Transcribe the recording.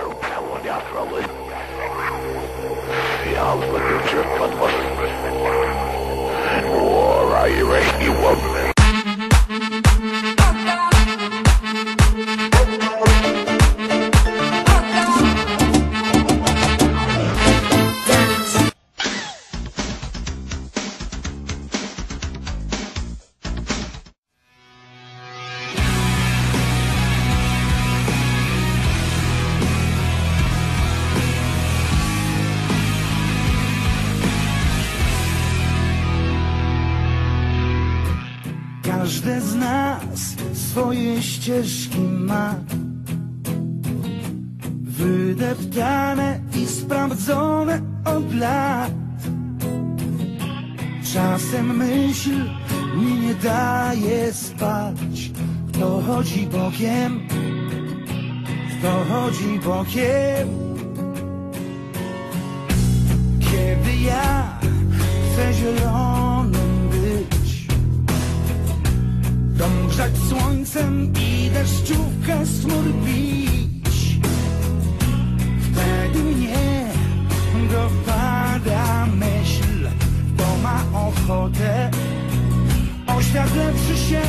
i'll Palladyathralin, wir haben getötet, was Każde z nas swoje ścieżki ma. Wydeptane i sprawdzone od lat. Czasem myśl mi nie daje spać. Kto chodzi bokiem, kto chodzi bokiem. Kiedy ja chcę zielonym Dom grzać słońcem i deszczówkę chmur bić Wtedy mnie dopada myśl Kto ma ochotę o świat lepszy się